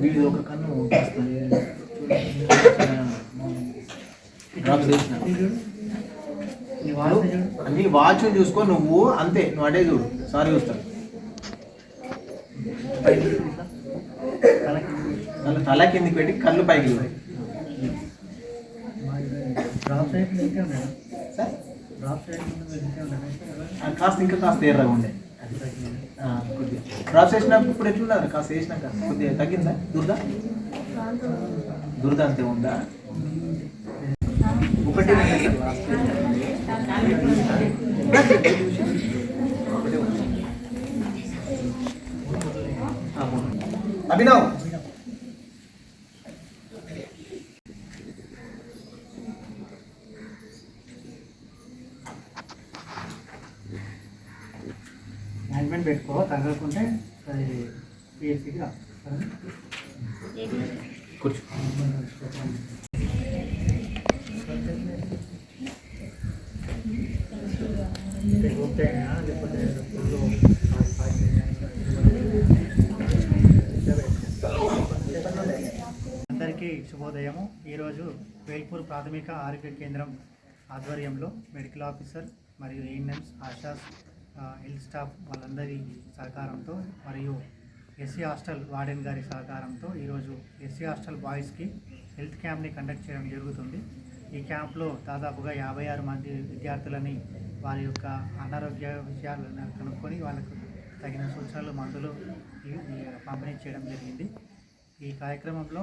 వీడి ఒక కన్ను నీ వాచ్ చూసుకో నువ్వు అంతే నువ్వు అడే చూడు. సారీ చూస్తాను తల కిందికి పెట్టి కళ్ళు పైకి కాస్త ఇంకా కాస్త ఎర్రగా ఉండే. డ్రాప్స్ వేసినప్పుడు ఇప్పుడు ఎట్లున్నారు? కాస్త వేసినాక కొద్దిగా తగ్గిందా? దురద? దురద అంతే ఉందా? ఒకటి అభినవ్. మేనేజ్మెంట్ పెట్టుకో తగ్గకుంటే అది పిఎస్సికి రా కూర్చో ఓకేనా లేకపోతే అందరికీ శుభోదయము. ఈరోజు వేల్పూర్ ప్రాథమిక ఆరోగ్య కేంద్రం ఆధ్వర్యంలో మెడికల్ ఆఫీసర్ మరియు ఏఎన్ఎంస్ ఆశాస్ హెల్త్ స్టాఫ్ వాళ్ళందరి సహకారంతో మరియు ఎస్సీ హాస్టల్ వార్డెన్ గారి సహకారంతో ఈరోజు ఎస్సీ హాస్టల్ బాయ్స్కి హెల్త్ క్యాంప్ని కండక్ట్ చేయడం జరుగుతుంది. ఈ క్యాంప్లో దాదాపుగా యాభై ఆరు మంది విద్యార్థులని వారి యొక్క అనారోగ్య విషయాలను కనుక్కొని వాళ్ళకు తగిన సూచనలు మందులు పంపిణీ చేయడం జరిగింది. ఈ కార్యక్రమంలో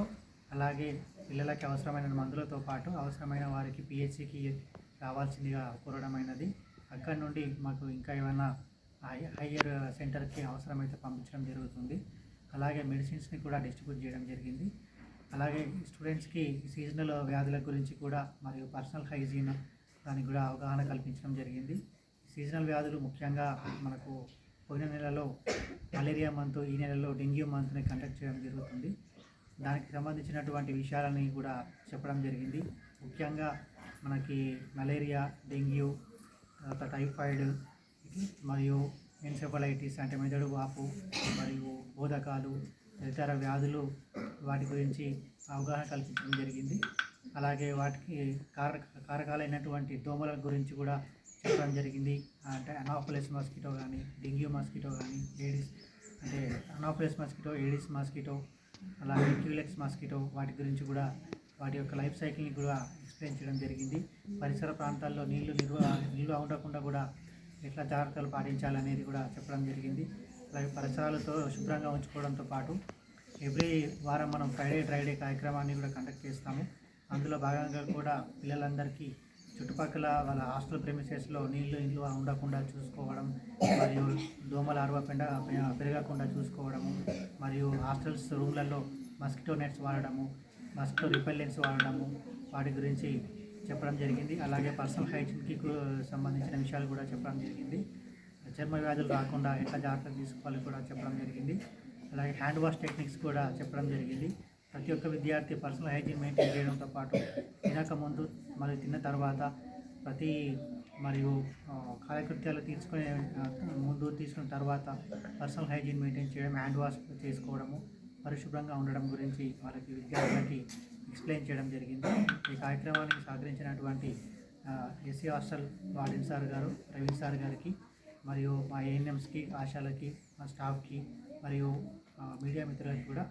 అలాగే పిల్లలకి అవసరమైన మందులతో పాటు అవసరమైన వారికి పిహెచ్సికి రావాల్సిందిగా కోరడమైనది అక్కడి నుండి మాకు ఇంకా ఏమైనా హై హయ్యర్ సెంటర్కి అవసరమైతే పంపించడం జరుగుతుంది. అలాగే మెడిసిన్స్ని కూడా డిస్ట్రిబ్యూట్ చేయడం జరిగింది. అలాగే స్టూడెంట్స్కి సీజనల్ వ్యాధుల గురించి కూడా మరియు పర్సనల్ హైజీన్ దానికి కూడా అవగాహన కల్పించడం జరిగింది. సీజనల్ వ్యాధులు ముఖ్యంగా మనకు పోయిన నెలలో మలేరియా మంత్ ఈ నెలలో డెంగ్యూ మంత్ని కండక్ట్ చేయడం జరుగుతుంది. దానికి సంబంధించినటువంటి విషయాలని కూడా చెప్పడం జరిగింది. ముఖ్యంగా మనకి మలేరియా డెంగ్యూ తర్వాత టైఫాయిడ్ మరియు ఎన్సెఫలైటిస్ అంటే మెదడు వాపు మరియు బోధకాలు ఇతర వ్యాధులు వాటి గురించి అవగాహన కల్పించడం జరిగింది. అలాగే వాటికి కారక కారకాలైనటువంటి దోమల గురించి కూడా చెప్పడం జరిగింది. అంటే అనాఫలస్ మస్కిటో కానీ డెంగ్యూ మస్కిటో కానీ ఏడిస్ అంటే అనాఫలస్ మస్కిటో ఏడిస్ మస్కిటో అలాగే క్యూలెక్స్ మస్కిటో వాటి గురించి కూడా వాటి యొక్క లైఫ్ సైకిల్ని కూడా ఎక్స్ప్లెయిన్ చేయడం జరిగింది. పరిసర ప్రాంతాల్లో నీళ్ళు నిల్వ నిల్వ ఉండకుండా కూడా ఎట్లా జాగ్రత్తలు పాటించాలనేది కూడా చెప్పడం జరిగింది. అలాగే పరిసరాలతో శుభ్రంగా ఉంచుకోవడంతో పాటు ఎవ్రీ వారం మనం ఫ్రైడే డ్రైడే కార్యక్రమాన్ని కూడా కండక్ట్ చేస్తాము. అందులో భాగంగా కూడా పిల్లలందరికీ చుట్టుపక్కల వాళ్ళ హాస్టల్ ప్రెమిసెస్లో నీళ్ళు ఇల్లు ఉండకుండా చూసుకోవడం మరియు దోమల అరవపెండ పెరగకుండా చూసుకోవడము మరియు హాస్టల్స్ రూమ్లలో మస్కిటో నెట్స్ వాడడము మస్కిటో రిపెల్లెంట్స్ వాడడము వాటి గురించి చెప్పడం జరిగింది. అలాగే పర్సనల్ హైజీన్కి సంబంధించిన విషయాలు కూడా చెప్పడం జరిగింది. చర్మ వ్యాధులు రాకుండా ఎట్లా జాగ్రత్తలు తీసుకోవాలి కూడా చెప్పడం జరిగింది. అలాగే హ్యాండ్ వాష్ టెక్నిక్స్ కూడా చెప్పడం జరిగింది. ప్రతి ఒక్క విద్యార్థి పర్సనల్ హైజీన్ మెయింటైన్ చేయడంతో పాటు తినక ముందు మరియు తిన్న తర్వాత ప్రతి మరియు కార్యకృత్యాలు తీసుకునే ముందు తీసుకున్న తర్వాత పర్సనల్ హైజీన్ మెయింటైన్ చేయడం హ్యాండ్ వాష్ చేసుకోవడము పరిశుభ్రంగా ఉండడం గురించి వాళ్ళకి విద్యార్థులకి ఎక్స్ప్లెయిన్ చేయడం జరిగింది. ఈ కార్యక్రమానికి సహకరించినటువంటి ఎస్సీ హాస్టల్ వార్డెన్ సార్ గారు రవీంద్ర సార్ గారికి మరియు మా ఏఎన్ఎంస్కి ఆశాలకి మా స్టాఫ్కి మరియు మీడియా మిత్రులకి కూడా